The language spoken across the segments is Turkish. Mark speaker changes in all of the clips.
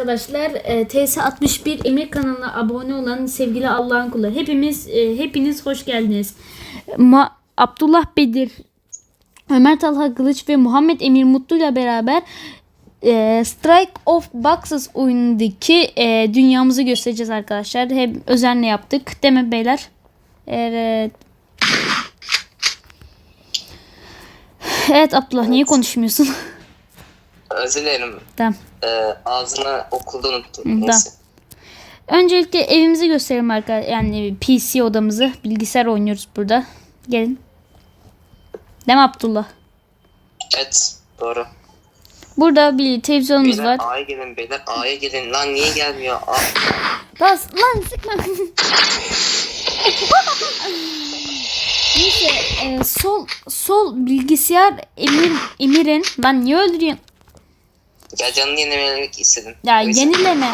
Speaker 1: arkadaşlar. E, TS61 Emir kanalına abone olan sevgili Allah'ın kulları. Hepimiz e, hepiniz hoş geldiniz. Ma Abdullah Bedir, Ömer Talha Kılıç ve Muhammed Emir Mutlu ile beraber e, Strike of Boxes oyunundaki e, dünyamızı göstereceğiz arkadaşlar. Hep özenle yaptık. Mi beyler? Evet. Evet Abdullah niye konuşmuyorsun?
Speaker 2: Özür dilerim.
Speaker 1: tamam.
Speaker 2: Ee, ağzını okulda unuttum.
Speaker 1: Hı,
Speaker 2: Neyse.
Speaker 1: Öncelikle evimizi gösterelim arkadaşlar. Yani PC odamızı. Bilgisayar oynuyoruz burada. Gelin. Değil mi Abdullah?
Speaker 2: Evet. Doğru.
Speaker 1: Burada bir televizyonumuz
Speaker 2: Beyler
Speaker 1: var.
Speaker 2: A'ya gelin beyler. A'ya gelin. Lan niye gelmiyor? A
Speaker 1: Bas lan sıkma. Neyse e, sol sol bilgisayar Emir Emir'in ben niye öldürüyorsun?
Speaker 2: Ya canını yenilemek istedim.
Speaker 1: Ya
Speaker 2: yüzden-
Speaker 1: yenileme.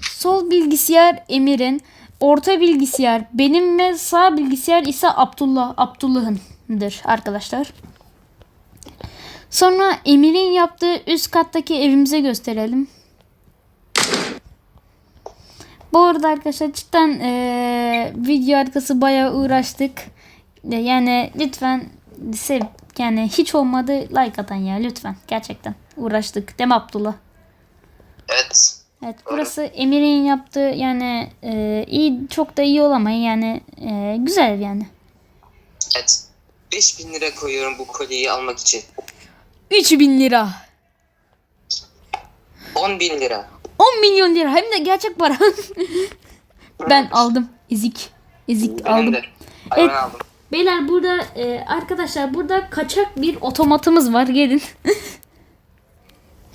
Speaker 1: Sol bilgisayar Emir'in, orta bilgisayar benim ve sağ bilgisayar ise Abdullah Abdullah'ındır arkadaşlar. Sonra Emir'in yaptığı üst kattaki evimize gösterelim. Bu arada arkadaşlar cidden eee, video arkası bayağı uğraştık. E, Yani lütfen sev yani hiç olmadı like atan ya lütfen gerçekten uğraştık. Değil mi Abdullah?
Speaker 2: Evet.
Speaker 1: Evet burası Emir'in yaptığı yani e, iyi çok da iyi olamayın yani e, güzel yani.
Speaker 2: Evet. 5000 lira koyuyorum bu kolyeyi almak için.
Speaker 1: 3000 lira.
Speaker 2: 10 bin lira.
Speaker 1: 10 milyon lira hem de gerçek para. ben aldım. Ezik. Ezik
Speaker 2: Benim
Speaker 1: aldım.
Speaker 2: de. Ay
Speaker 1: Evet.
Speaker 2: ben aldım.
Speaker 1: Beyler burada e, arkadaşlar burada kaçak bir otomatımız var gelin.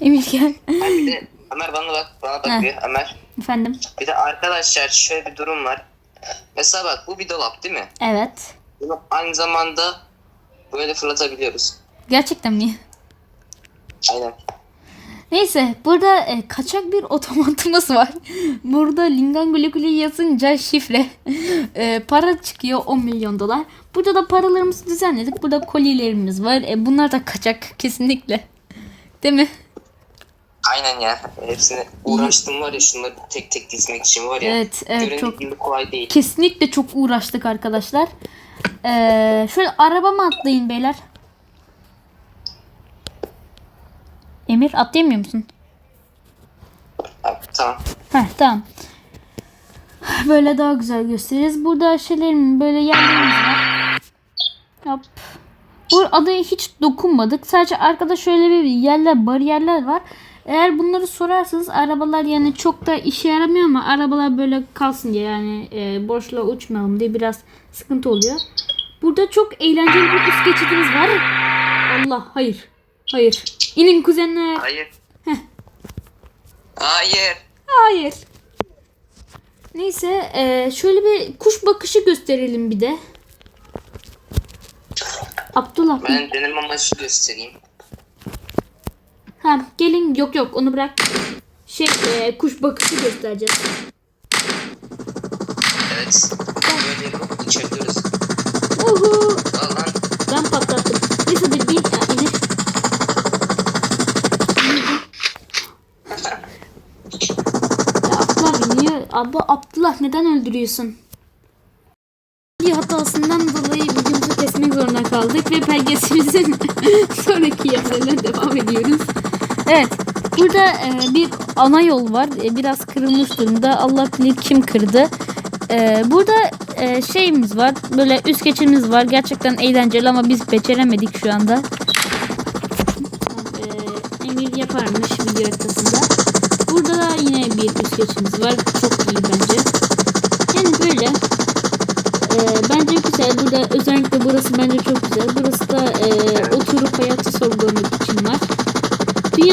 Speaker 1: Emir gel.
Speaker 2: Ha, bir de Ömer bana bak. Bana bak
Speaker 1: Heh.
Speaker 2: Ömer.
Speaker 1: Efendim.
Speaker 2: Bir de arkadaşlar şöyle bir durum var. Mesela bak bu bir dolap değil mi?
Speaker 1: Evet.
Speaker 2: Bunu aynı zamanda böyle fırlatabiliyoruz.
Speaker 1: Gerçekten mi?
Speaker 2: Aynen.
Speaker 1: Neyse burada e, kaçak bir otomatımız var. Burada Lingan Guli yazınca şifre e, para çıkıyor 10 milyon dolar. Burada da paralarımızı düzenledik. Burada kolilerimiz var. E, bunlar da kaçak kesinlikle. Değil mi?
Speaker 2: Aynen ya. Hepsine uğraştım var ya şunları tek tek dizmek için var ya.
Speaker 1: Evet, evet, çok-
Speaker 2: gibi kolay değil.
Speaker 1: Kesinlikle çok uğraştık arkadaşlar. E, şöyle arabama atlayın beyler. Emir atlayamıyor musun?
Speaker 2: Ha, tamam.
Speaker 1: Heh tamam. Böyle daha güzel gösteririz. Burada şeylerin böyle yerlerimiz var. Hop. Bu adaya hiç dokunmadık. Sadece arkada şöyle bir yerler, bariyerler var. Eğer bunları sorarsanız arabalar yani çok da işe yaramıyor ama arabalar böyle kalsın diye yani e, boşluğa uçmayalım diye biraz sıkıntı oluyor. Burada çok eğlenceli bir üst geçidimiz var. Allah hayır. Hayır. İnin kuzenler.
Speaker 2: Hayır. Hayır.
Speaker 1: Hayır. Neyse eee, şöyle bir kuş bakışı gösterelim bir de. Abdullah.
Speaker 2: Ben deneme amaçlı göstereyim.
Speaker 1: Ha, gelin yok yok onu bırak. Şey eee, kuş bakışı göstereceğiz.
Speaker 2: Evet. Böyle yapıp uçabiliyoruz.
Speaker 1: Uhu.
Speaker 2: Al lan.
Speaker 1: Ben patlattım. Neyse bir bin inir. Ya Abdullah niye? Abla Abdullah neden öldürüyorsun? Bir hatasından dolayı videomuzu kesmek zorunda kaldık ve belgesimizin sonraki yerlerine devam. Evet. Burada e, bir ana yol var. E, biraz kırılmış durumda. Allah bilir kim kırdı. E, burada e, şeyimiz var. Böyle üst geçimiz var. Gerçekten eğlenceli ama biz beceremedik şu anda. E, Emir yaparmış video arkasında. Burada da yine bir üst geçimiz var. Çok iyi bence. Yani böyle. E, bence güzel. Burada özellikle burası bence çok güzel. Burası da e, oturup hayatı var.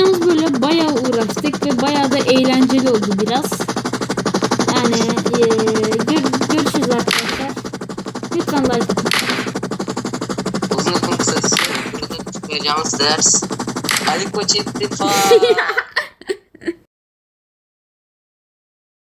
Speaker 1: Dünyamız böyle bayağı uğraştık ve bayağı da eğlenceli oldu biraz. Yani e, gör- görüşürüz arkadaşlar. Lütfen like.
Speaker 2: Uzun lafın kısası. Burada çıkacağımız ders. Ali Koç istifa.